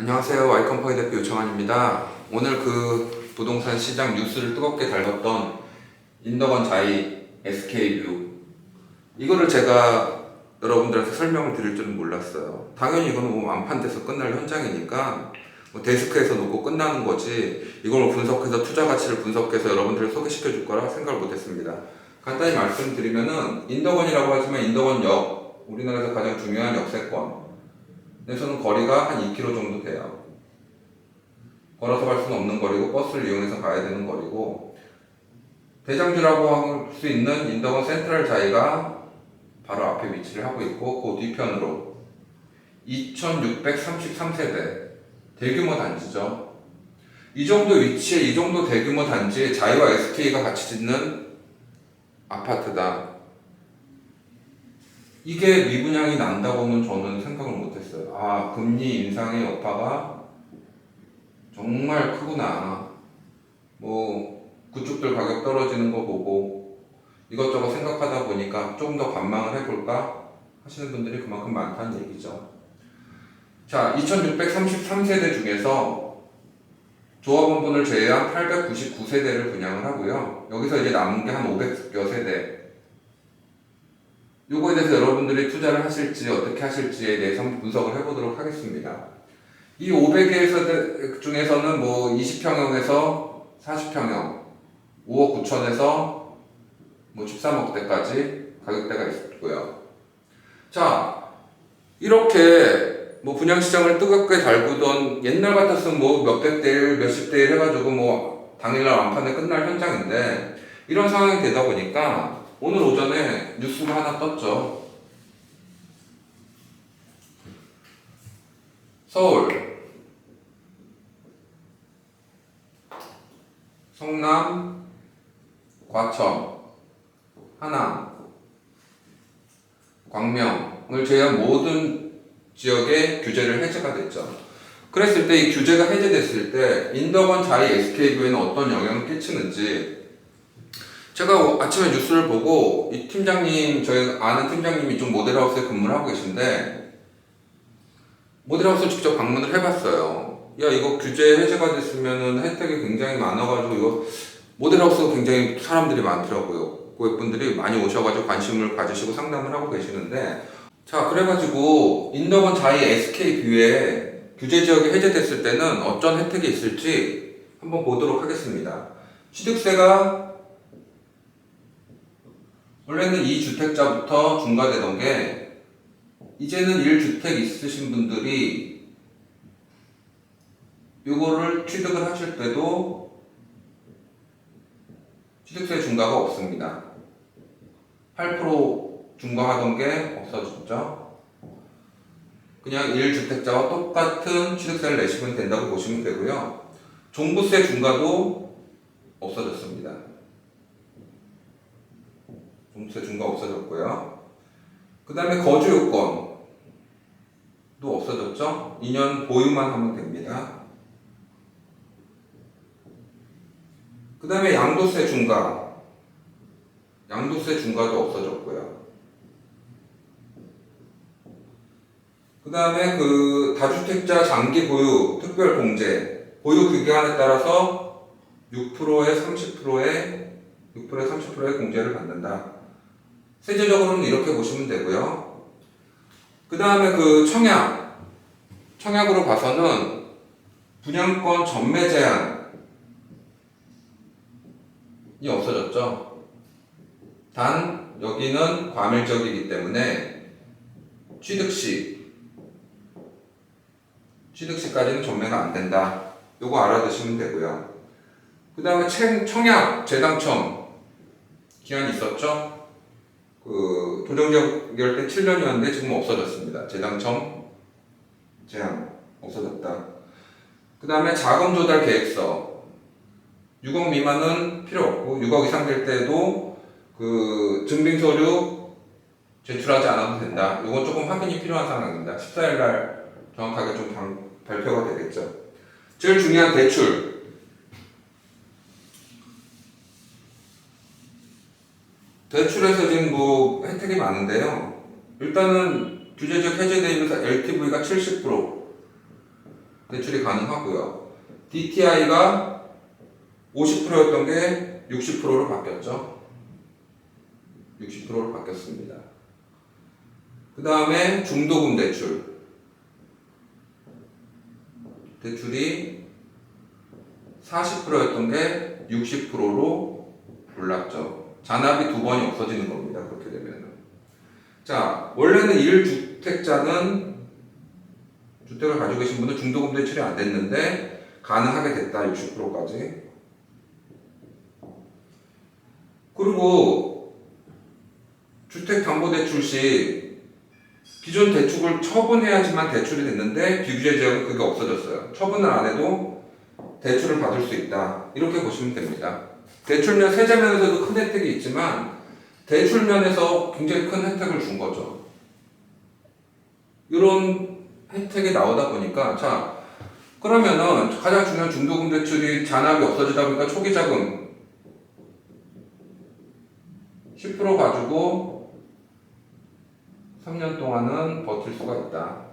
안녕하세요. 와이컴퍼니 대표 유청환입니다. 오늘 그 부동산 시장 뉴스를 뜨겁게 달궜던 인덕원 자이 SK뷰 이거를 제가 여러분들한테 설명을 드릴 줄은 몰랐어요. 당연히 이거는 뭐 완판돼서 끝날 현장이니까 뭐 데스크에서 놓고 끝나는 거지 이걸 뭐 분석해서 투자 가치를 분석해서 여러분들을 소개시켜 줄 거라 생각을 못했습니다. 간단히 말씀드리면은 인덕원이라고 하지만 인덕원역 우리나라에서 가장 중요한 역세권 에서는 거리가 한 2km 정도 돼요. 걸어서 갈 수는 없는 거리고 버스를 이용해서 가야 되는 거리고 대장주라고 할 수 있는 인덕원 센트럴 자이가 바로 앞에 위치를 하고 있고 그 뒤편으로 2633세대 대규모 단지죠. 이 정도 위치에 이 정도 대규모 단지에 자이와 SK가 같이 짓는 아파트다. 이게 미분양이 난다고는 저는 생각을 못했어요. 아, 금리 인상의 여파가 정말 크구나. 뭐, 그쪽들 가격 떨어지는 거 보고 이것저것 생각하다 보니까 조금 더 관망을 해볼까 하시는 분들이 그만큼 많다는 얘기죠. 자, 2633세대 중에서 조합원분을 제외한 899세대를 분양을 하고요. 여기서 이제 남은 게 한 500여 세대. 요거에 대해서 여러분들이 투자를 하실지 어떻게 하실지에 대해서 한번 분석을 해보도록 하겠습니다. 이 500개 중에서는 뭐 20평형에서 40평형, 5억 9천에서 뭐 13억대까지 가격대가 있고요. 자, 이렇게 뭐 분양시장을 뜨겁게 달구던 옛날 같았으면 뭐 몇백 대 일, 몇십 대 일 해가지고 뭐 당일날 완판에 끝날 현장인데 이런 상황이 되다 보니까 오늘 오전에 뉴스가 하나 떴죠. 서울, 성남, 과천, 하남, 광명을 제외한 모든 지역의 규제를 해제가 됐죠. 그랬을 때 이 규제가 해제됐을 때 인덕원 자이 SK뷰에는 어떤 영향을 끼치는지 제가 아침에 뉴스를 보고 이 팀장님 저희 아는 팀장님이 좀 모델하우스에 근무를 하고 계신데 모델하우스 직접 방문을 해봤어요. 야 이거 규제 해제가 됐으면은 혜택이 굉장히 많아가지고 이거 모델하우스가 굉장히 사람들이 많더라고요. 고객분들이 많이 오셔가지고 관심을 가지시고 상담을 하고 계시는데 자 그래가지고 인덕원 자이 SK 뷰에 규제 지역이 해제됐을 때는 어떤 혜택이 있을지 한번 보도록 하겠습니다. 취득세가 원래는 2주택자부터 중과되던 게 이제는 1주택 있으신 분들이 요거를 취득을 하실 때도 취득세 중과가 없습니다. 8% 중과하던 게 없어졌죠. 그냥 1주택자와 똑같은 취득세를 내시면 된다고 보시면 되고요. 종부세 중과도 없어졌습니다. 종부세 중과 없어졌고요. 그 다음에 거주 요건도 없어졌죠. 2년 보유만 하면 됩니다. 그 다음에 양도세 중과 양도세 중과도 없어졌고요. 그 다음에 그 다주택자 장기 보유 특별 공제 보유 기간에 따라서 6%에 30%에 6%에 30%의 공제를 받는다. 세제적으로는 이렇게 보시면 되고요. 그 다음에 그 청약 청약으로 봐서는 분양권 전매 제한이 없어졌죠. 단 여기는 과밀적이기 때문에 취득 시 취득 시까지는 전매가 안 된다. 요거 알아두시면 되고요. 그 다음에 청약 재당첨 기한이 있었죠? 그 조정적 때 7년이었는데 지금 없어졌습니다. 재당첨 제한 없어졌다. 그 다음에 자금 조달 계획서 6억 미만은 필요 없고 6억 이상 될 때도 그 증빙 서류 제출하지 않아도 된다. 이건 조금 확인이 필요한 상황입니다. 14일 날 정확하게 좀 방- 발표가 되겠죠. 제일 중요한 대출. 대출에서 지금 뭐 혜택이 많은데요. 일단은 규제적 해제되면서 LTV가 70%, 대출이 가능하고요. DTI가 50%였던 게 60%로 바뀌었죠. 60%로 바뀌었습니다. 그 다음에 중도금 대출. 대출이 40%였던 게 60%로 올랐죠. 잔압이 두 번이 없어지는 겁니다. 그렇게 되면은. 자, 원래는 1주택자는 주택을 가지고 계신 분은 중도금 대출이 안 됐는데 가능하게 됐다. 60%까지. 그리고 주택담보대출 시 기존 대출을 처분해야지만 대출이 됐는데 비규제 지역은 그게 없어졌어요. 처분을 안 해도 대출을 받을 수 있다. 이렇게 보시면 됩니다. 대출면 세제면에서도 큰 혜택이 있지만 대출면에서 굉장히 큰 혜택을 준 거죠. 이런 혜택이 나오다 보니까 자 그러면은 가장 중요한 중도금 대출이 잔압이 없어지다 보니까 초기 자금 10% 가지고 3년 동안은 버틸 수가 있다.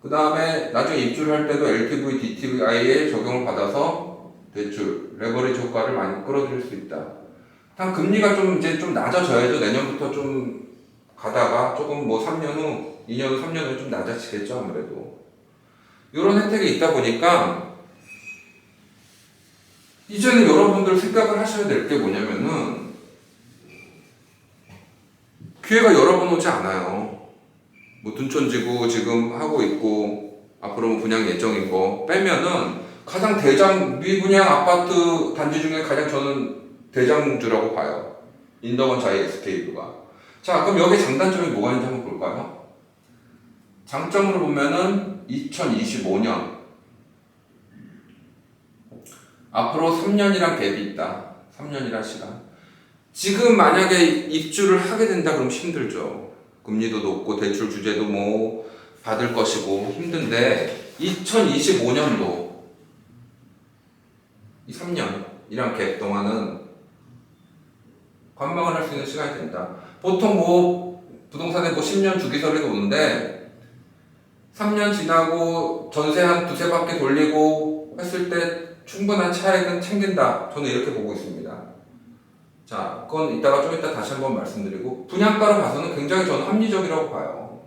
그 다음에 나중에 입주를 할 때도 LTV, DTI에 적용을 받아서 대출, 레버리지 효과를 많이 끌어들일 수 있다. 단 금리가 좀 이제 좀 낮아져야죠. 내년부터 좀 가다가 조금 뭐 3년 후, 2년 후, 3년 후에 좀 낮아지겠죠. 아무래도. 이런 혜택이 있다 보니까 이제는 여러분들 생각을 하셔야 될 게 뭐냐면은 기회가 여러 번 오지 않아요. 뭐 둔촌지구 지금 하고 있고 앞으로 뭐 분양 예정인 거 빼면은 가장 대장 미분양 아파트 단지 중에 가장 저는 대장주라고 봐요. 인덕원 자이 SK가. 자 그럼 여기 장단점이 뭐가 있는지 한번 볼까요? 장점으로 보면은 2025년 앞으로 3년이란 갭이 있다. 3년이란 시간. 지금 만약에 입주를 하게 된다 그러면 힘들죠. 금리도 높고 대출 주제도 뭐 받을 것이고 힘든데 2025년도 이 3년이란 갭 동안은 관망을 할 수 있는 시간이 된다. 보통 뭐 부동산에 뭐 10년 주기설이 오는데 3년 지나고 전세 한 두세 바퀴 돌리고 했을 때 충분한 차익은 챙긴다. 저는 이렇게 보고 있습니다. 자, 그건 이따가 좀 이따 다시 한번 말씀드리고 분양가로 봐서는 굉장히 저는 합리적이라고 봐요.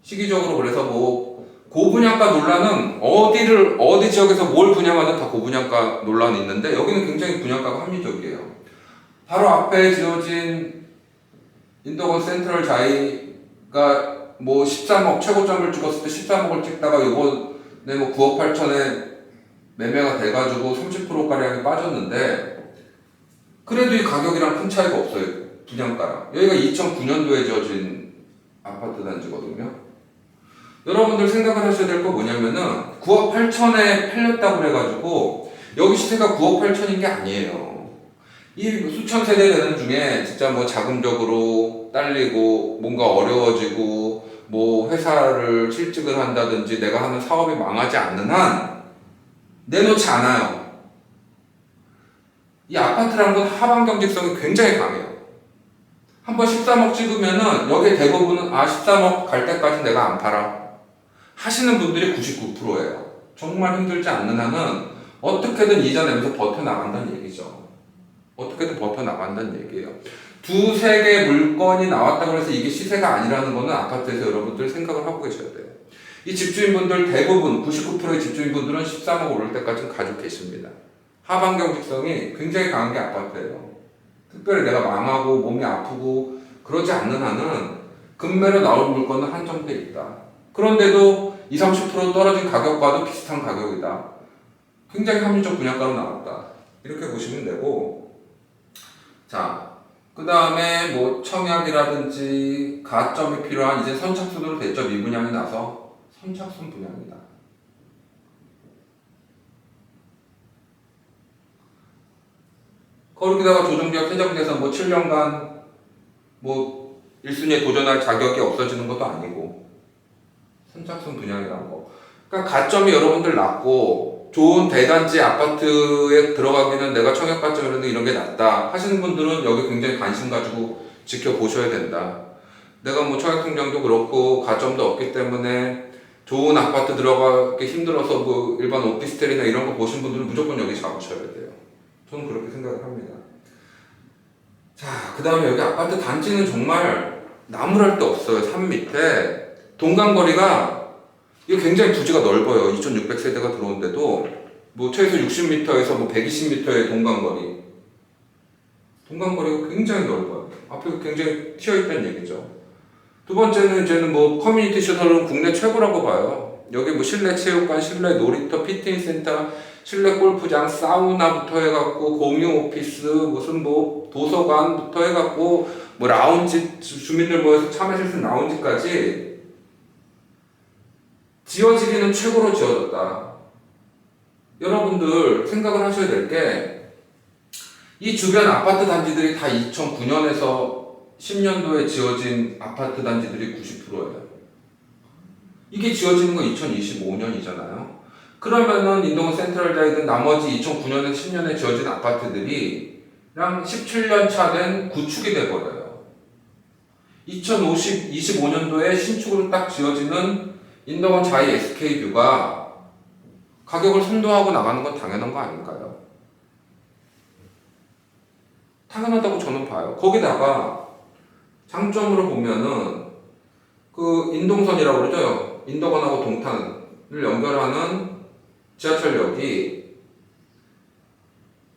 시기적으로 그래서 뭐 고분양가 논란은 어디를 어디 지역에서 뭘 분양하든 다 고분양가 논란이 있는데 여기는 굉장히 분양가가 합리적이에요. 바로 앞에 지어진 인도건 센트럴 자이가 뭐 13억 최고점을 찍었을 때 13억을 찍다가 요번에 뭐 9억 8천에 매매가 돼가지고 30%가량이 빠졌는데 그래도 이 가격이랑 큰 차이가 없어요. 분양가랑. 여기가 2009년도에 지어진 아파트 단지거든요. 여러분들 생각을 하셔야 될 거 뭐냐면은 9억 8천에 팔렸다고 그래가지고 여기 시세가 9억 8천인 게 아니에요. 이 수천 세대 되는 중에 진짜 뭐 자금적으로 딸리고 뭔가 어려워지고 뭐 회사를 실직을 한다든지 내가 하는 사업이 망하지 않는 한 내놓지 않아요. 이 아파트라는 건 하방 경직성이 굉장히 강해요. 한번 13억 찍으면은 여기 대부분은 아 13억 갈 때까지 내가 안 팔아 하시는 분들이 99%예요. 정말 힘들지 않는 한은 어떻게든 이자 내면서 버텨 나간다는 얘기죠. 어떻게든 버텨 나간다는 얘기예요. 두세 개 물건이 나왔다고 해서 이게 시세가 아니라는 거는 아파트에서 여러분들 생각을 하고 계셔야 돼요. 이 집주인분들 대부분 99%의 집주인분들은 13억 오를 때까지는 가지고 계십니다. 하방 경직성이 굉장히 강한 게 아파트예요. 특별히 내가 망하고 몸이 아프고 그러지 않는 한은 금매로 나올 물건은 한정돼 있다. 그런데도 20, 30% 떨어진 가격과도 비슷한 가격이다. 굉장히 합리적 분양가로 나왔다. 이렇게 보시면 되고 자, 그 다음에 뭐 청약이라든지 가점이 필요한 이제 선착순으로 됐죠. 미분양이 나서 선착순 분양이다. 거기다가 조정지역 해정돼서 뭐 7년간 뭐 1순위에 도전할 자격이 없어지는 것도 아니고 선착순 분양이라는 거. 그러니까 가점이 여러분들 낮고 좋은 대단지 아파트에 들어가기는 내가 청약 가점이라는 이런 게 낮다 하시는 분들은 여기 굉장히 관심 가지고 지켜보셔야 된다. 내가 뭐 청약 통장도 그렇고 가점도 없기 때문에 좋은 아파트 들어가기 힘들어서 뭐 일반 오피스텔이나 이런 거 보신 분들은 무조건 여기 잡으셔야 돼요. 저는 그렇게 생각을 합니다. 자, 그 다음에 여기 아파트 단지는 정말 나무랄 데 없어요. 산 밑에. 동간거리가, 이게 굉장히 부지가 넓어요. 2600세대가 들어온데도, 뭐 최소 60m에서 뭐 120m의 동간거리. 동간거리가 굉장히 넓어요. 앞에 굉장히 튀어있다는 얘기죠. 두 번째는 이제는 뭐 커뮤니티 시설은 국내 최고라고 봐요. 여기 뭐 실내 체육관, 실내 놀이터, 피팅 센터, 실내 골프장, 사우나부터 해갖고 공유 오피스, 무슨 뭐 도서관부터 해갖고 뭐 라운지 주- 주민들 모여서 차 마실 수 있는 라운지까지 지어지기는 최고로 지어졌다. 여러분들 생각을 하셔야 될 게 이 주변 아파트 단지들이 다 2009년에서 10년도에 지어진 아파트 단지들이 90%예요. 이게 지어지는 건 2025년이잖아요. 그러면은 인동은 센트럴자이든 나머지 2009년에서 10년에 지어진 아파트들이랑 17년 차 된 구축이 돼버려요. 2050, 25년도에 신축으로 딱 지어지는 인덕원 자이 SK뷰가 가격을 선도하고 나가는 건 당연한 거 아닌가요? 당연하다고 저는 봐요. 거기다가 장점으로 보면은 그 인동선이라고 그러죠. 인덕원하고 동탄을 연결하는 지하철역이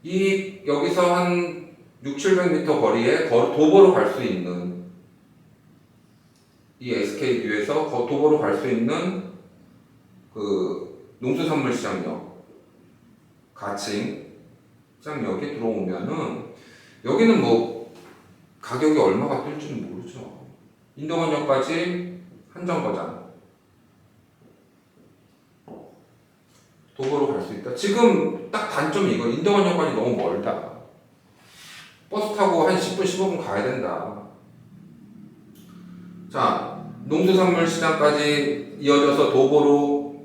이 여기서 한 6, 700m 거리에 거- 도보로 갈 수 있는 이 SK뷰에서 도보로 갈 수 있는 그 농수산물시장역 가칭 시장역에 들어오면은 여기는 뭐 가격이 얼마가 뜰지는 모르죠. 인동원역까지 한정거장 도보로 갈 수 있다. 지금 딱 단점이 이거 인동원역까지 너무 멀다. 버스 타고 한 10분 15분 가야 된다. 자 농수산물 시장까지 이어져서 도보로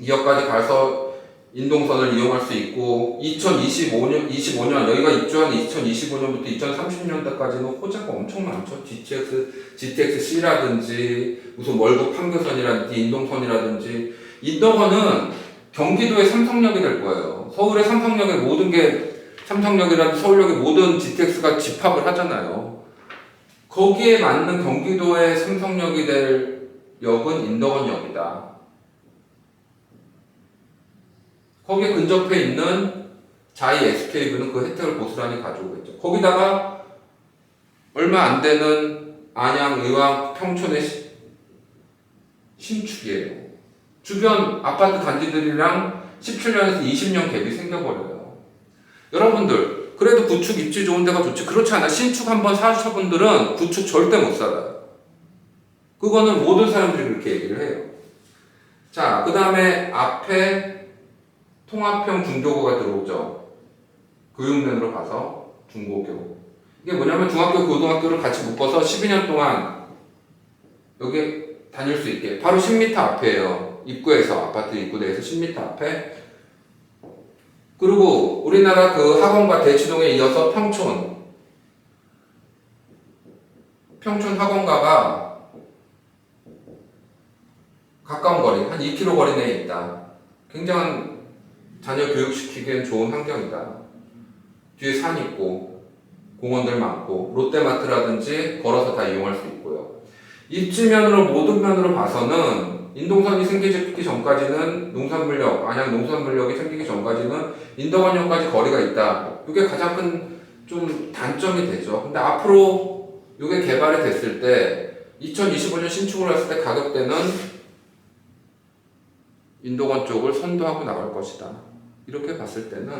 2역까지 가서 인동선을 이용할 수 있고 2025년 25년 여기가 입주한 2025년부터 2030년대까지는 호재가 엄청 많죠. GTX GTX-C라든지 무슨 월급 판교선이라든지 인동선이라든지 인동선은 경기도의 삼성역이 될 거예요. 서울의 삼성역의 모든 게 삼성역이라든지 서울역의 모든 GTX가 집합을 하잖아요. 거기에 맞는 경기도의 삼성역이 될 역은 인덕원역이다. 거기에 근접해 있는 자이 SK뷰는 그 혜택을 고스란히 가지고 있죠. 거기다가 얼마 안 되는 안양, 의왕, 평촌의 시- 신축이에요. 주변 아파트 단지들이랑 17년에서 20년 갭이 생겨버려요. 여러분들, 그래도 구축 입지 좋은 데가 좋지. 그렇지 않아. 신축 한번 사셔 분들은 구축 절대 못 살아요. 그거는 모든 사람들이 그렇게 얘기를 해요. 자, 그 다음에 앞에 통합형 중교고가 들어오죠. 교육면으로 봐서 중고교. 이게 뭐냐면 중학교, 고등학교를 같이 묶어서 12년 동안 여기 다닐 수 있게. 바로 10m 앞에요. 입구에서, 아파트 입구대에서 10m 앞에. 그리고 우리나라 그 학원과 대치동에 이어서 평촌. 평촌 학원가가 가까운 거리, 한 2km 거리 내에 있다. 굉장한 자녀 교육시키기엔 좋은 환경이다. 뒤에 산 있고, 공원들 많고, 롯데마트라든지 걸어서 다 이용할 수 있고요. 입지면으로 모든 면으로 봐서는 인동선이 생기기 전까지는 농산물역, 안양 농산물역이 생기기 전까지는 인덕원역까지 거리가 있다. 이게 가장 큰 좀 단점이 되죠. 근데 앞으로 이게 개발이 됐을 때 2025년 신축을 했을 때 가격대는 인도권 쪽을 선도하고 나갈 것이다. 이렇게 봤을 때는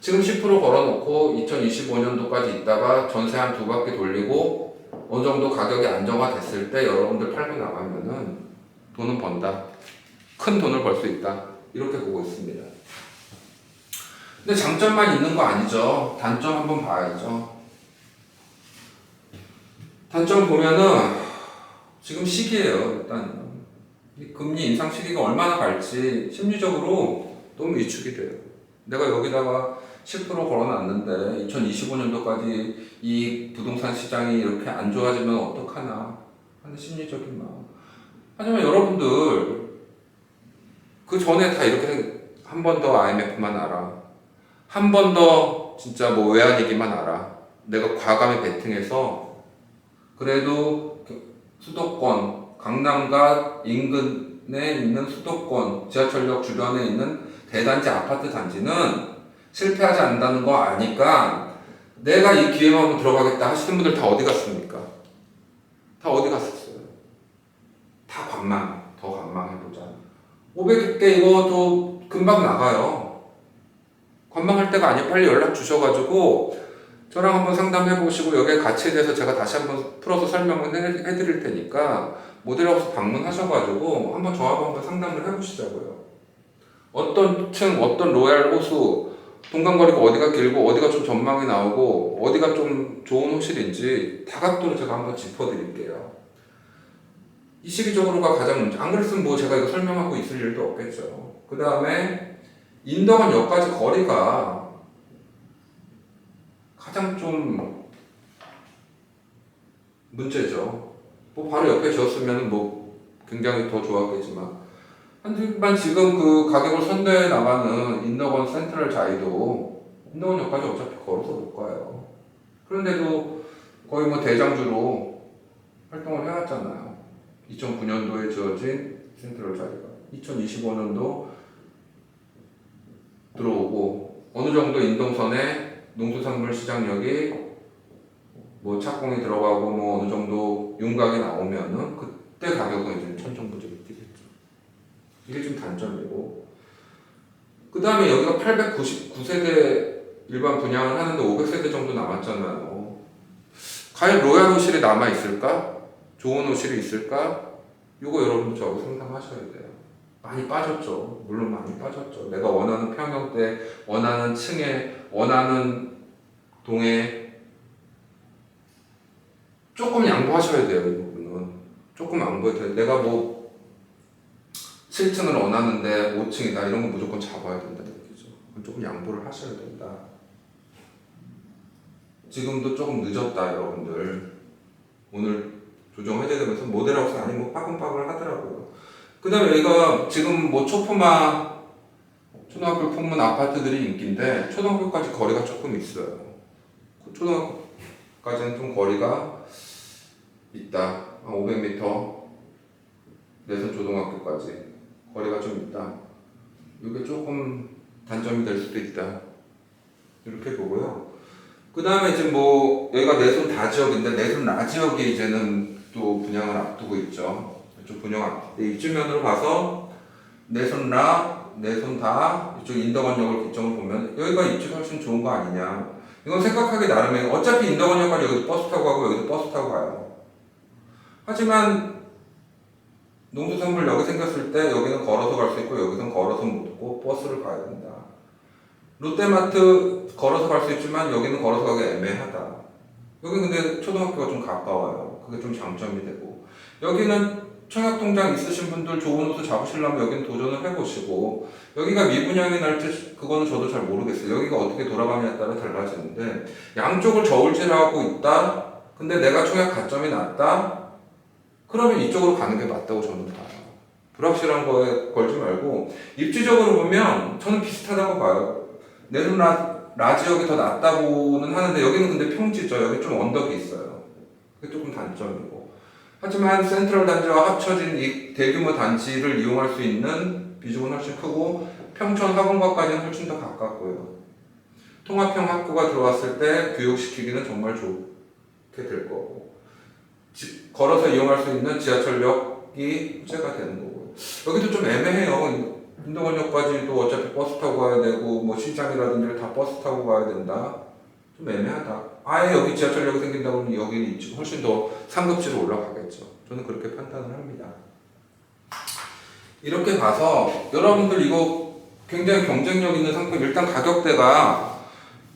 지금 10% 걸어놓고 2025년도까지 있다가 전세 한 두 바퀴 돌리고 어느 정도 가격이 안정화됐을 때 여러분들 팔고 나가면은 돈은 번다. 큰 돈을 벌 수 있다. 이렇게 보고 있습니다. 근데 장점만 있는 거 아니죠. 단점 한번 봐야죠. 단점 보면은 지금 시기예요. 일단 이 금리 인상 시기가 얼마나 갈지 심리적으로 너무 위축이 돼요. 내가 여기다가 10% 걸어놨는데 2025년도까지 이 부동산 시장이 이렇게 안 좋아지면 어떡하나 하는 심리적인 마음. 하지만 여러분들 그 전에 다 이렇게 한 번 더 IMF만 알아. 한 번 더 진짜 뭐 외환위기만 알아. 내가 과감히 베팅해서 그래도 그 수도권, 강남과 인근에 있는 수도권, 지하철역 주변에 있는 대단지 아파트 단지는 실패하지 않는다는 거 아니까 내가 이 기회만 들어가겠다 하시는 분들 다 어디 갔습니까? 다 어디 갔었어요? 다 관망, 더 관망해보자. 500개 이거도 금방 나가요. 관망할 때가 아니에요. 빨리 연락 주셔가지고 저랑 한번 상담해 보시고 여기에 가치에 대해서 제가 다시 한번 풀어서 설명을 해, 해드릴 테니까 모델하우스 방문하셔가지고 한번 저하고 한번 상담을 해보시자고요. 어떤 층, 어떤 로얄 호수, 동간거리가 어디가 길고 어디가 좀 전망이 나오고 어디가 좀 좋은 호실인지 다각도로 제가 한번 짚어드릴게요. 이 시기적으로가 가장 문제. 안 그랬으면 뭐 제가 이거 설명하고 있을 일도 없겠죠. 그 다음에 인덕원 역까지 거리가 가장 좀 문제죠. 뭐 바로 옆에 지었으면 뭐 굉장히 더 좋았겠지만 하지만 지금 그 가격을 선도해 나가는 인덕원 센트럴 자이도 인덕원 역까지 어차피 걸어서 못 가요. 그런데도 거의 뭐 대장주로 활동을 해왔잖아요. 2009년도에 지어진 센트럴 자이가 2025년도 들어오고 어느 정도 인동선에 농수산물 시장력이 뭐 착공이 들어가고 뭐 어느 정도 윤곽이 나오면은 그때 가격은 이제 천정부지를 뛰겠죠. 이게 좀 단점이고 그 다음에 여기가 899세대 일반 분양을 하는데 500세대 정도 남았잖아요. 과연 로얄 호실이 남아 있을까? 좋은 호실이 있을까? 이거 여러분도 저하고 상담하셔야 돼요. 많이 빠졌죠. 물론 많이 빠졌죠. 내가 원하는 평형대, 원하는 층에, 원하는 동에 조금 양보하셔야 돼요. 이 부분은 조금 양보해야 돼요. 내가 뭐 7층을 원하는데 5층이다 이런 건 무조건 잡아야 된다는 얘기죠. 조금 양보를 하셔야 된다. 지금도 조금 늦었다 여러분들. 오늘 조정해야 되면서 모델하우스 아니 뭐 빠금빠글 하더라고요. 그 다음에 여기가 지금 뭐 초포마 초등학교 풍문 아파트들이 인기인데 초등학교까지 거리가 조금 있어요. 그 초등학교까지는 좀 거리가 있다. 한 500m 내선 초등학교까지 거리가 좀 있다. 이게 조금 단점이 될 수도 있다. 이렇게 보고요. 그 다음에 이제 뭐 여기가 내손 다 지역인데 내손 나 지역에 이제는 또 분양을 앞두고 있죠. 이쪽 분양 입주면으로 봐서 내손 라, 내손 다 이쪽 인덕원역을 기점을 보면 여기가 입지가 훨씬 좋은 거 아니냐. 이건 생각하기 나름이에요. 어차피 인덕원역까지 여기도 버스 타고 가고 여기도 버스 타고 가요. 하지만 농수산물 여기 생겼을 때 여기는 걸어서 갈 수 있고 여기는 걸어서 못 오고 버스를 가야 된다. 롯데마트 걸어서 갈 수 있지만 여기는 걸어서 가기 애매하다. 여기 근데 초등학교가 좀 가까워요. 그게 좀 장점이 되고 여기는 청약통장 있으신 분들 좋은 호수 잡으시려면 여기는 도전을 해보시고 여기가 미분양이 날지 그거는 저도 잘 모르겠어요. 여기가 어떻게 돌아가냐에 따라 달라지는데 양쪽을 저울질하고 있다. 근데 내가 청약 가점이 낮다. 그러면 이쪽으로 가는 게 맞다고 저는 봐요. 불확실한 거에 걸지 말고 입지적으로 보면 저는 비슷하다고 봐요. 내눈 라, 라지역이 더 낫다고는 하는데 여기는 근데 평지죠. 여기 좀 언덕이 있어요. 그게 조금 단점이고. 하지만 센트럴 단지와 합쳐진 이 대규모 단지를 이용할 수 있는 비중은 훨씬 크고 평촌 학원과까지는 훨씬 더 가깝고요. 통합형 학교가 들어왔을 때 교육시키기는 정말 좋게 될 거고 지- 걸어서 이용할 수 있는 지하철역이 호재가 되는 거고요. 여기도 좀 애매해요. 인덕원역까지도 어차피 버스 타고 가야 되고 뭐 시장이라든지 다 버스 타고 가야 된다. 좀 애매하다. 아예 여기 지하철역이 생긴다 그러면 여기는 입지 훨씬 더 상급지로 올라가겠죠. 저는 그렇게 판단을 합니다. 이렇게 봐서 여러분들 이거 굉장히 경쟁력 있는 상품 일단 가격대가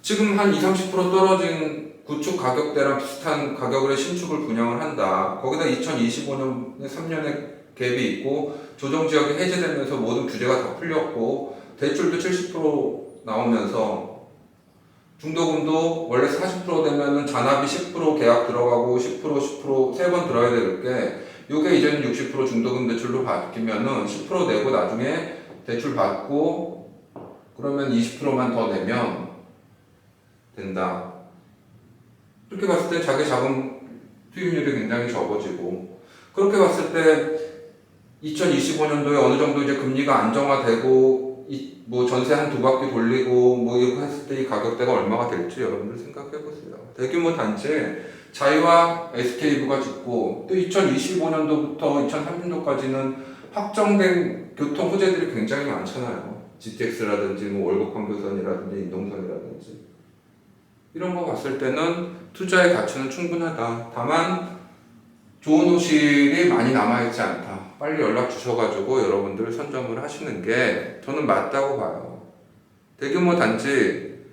지금 한 20, 30% 떨어진 구축 가격대랑 비슷한 가격으로 신축을 분양을 한다. 거기다 2025년에 3년의 갭이 있고 조정 지역이 해제되면서 모든 규제가 다 풀렸고 대출도 70% 나오면서 중도금도 원래 40% 되면은 잔압이 10% 계약 들어가고 10% 10%세 번 들어야 될 게 요게 이제는 60% 중도금 대출로 바뀌면은 10% 내고 나중에 대출 받고 그러면 20%만 더 내면 된다. 이렇게 봤을 때 자기 자금 수익률이 굉장히 적어지고 그렇게 봤을 때 2025년도에 어느 정도 이제 금리가 안정화되고 이 뭐 전세 한 두 바퀴 돌리고 뭐 이거 했을 때 이 가격대가 얼마가 될지 여러분들 생각해 보세요. 대규모 단지에 자이와 SK부가 짓고 또 2025년도부터 2030년도까지는 확정된 교통 호재들이 굉장히 많잖아요. GTX라든지 뭐 월곡 항교선이라든지 인동선이라든지 이런 거 봤을 때는 투자의 가치는 충분하다. 다만 좋은 호실이 많이 남아있지 않다. 빨리 연락 주셔가지고 여러분들 선점을 하시는 게 저는 맞다고 봐요. 대규모 단지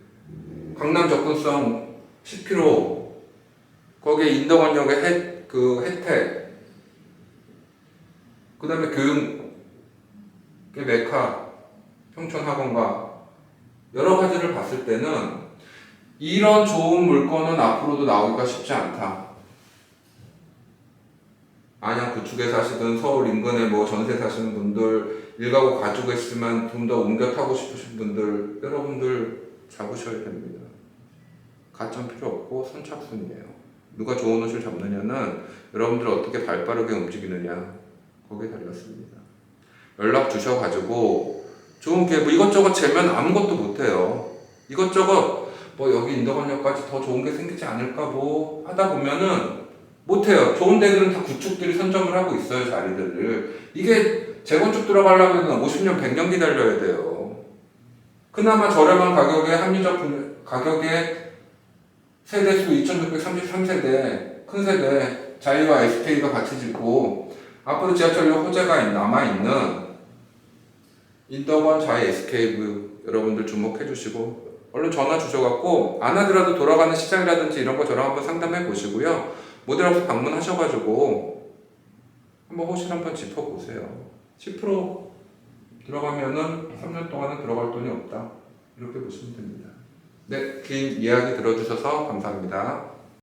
강남 접근성 10km 거기에 인덕원역의 혜, 그 혜택 그 다음에 교육의 메카 평촌학원가 여러 가지를 봤을 때는 이런 좋은 물건은 앞으로도 나오기가 쉽지 않다. 안양 구축에 사시든 서울 인근에 뭐 전세 사시는 분들 일가구 가지고 있으면 좀 더 옮겨 타고 싶으신 분들 여러분들 잡으셔야 됩니다. 가점 필요 없고 선착순이에요. 누가 좋은 옷을 잡느냐는 여러분들 어떻게 발빠르게 움직이느냐 거기에 달렸습니다. 연락 주셔가지고 좋은 기회 뭐 이것저것 재면 아무것도 못해요. 이것저것 뭐 여기 인덕원역까지 더 좋은 게 생기지 않을까 뭐 하다 보면은 못해요. 좋은 데들은 다 구축들이 선점을 하고 있어요, 자리들을. 이게 재건축 들어가려면 50년, 100년 기다려야 돼요. 그나마 저렴한 가격에 합리적 분- 가격에 세대수 2633세대, 큰 세대, 자이와 SK가 같이 짓고, 앞으로 지하철역 호재가 남아있는 인덕원 자이 SK브 여러분들 주목해 주시고, 얼른 전화 주셔갖고, 안 하더라도 돌아가는 시장이라든지 이런 거 저랑 한번 상담해 보시고요. 모델하우스 방문하셔가지고 한번 호실 한번 짚어보세요. 10% 들어가면은 3년 동안은 들어갈 돈이 없다. 이렇게 보시면 됩니다. 네, 긴 이야기 들어주셔서 감사합니다.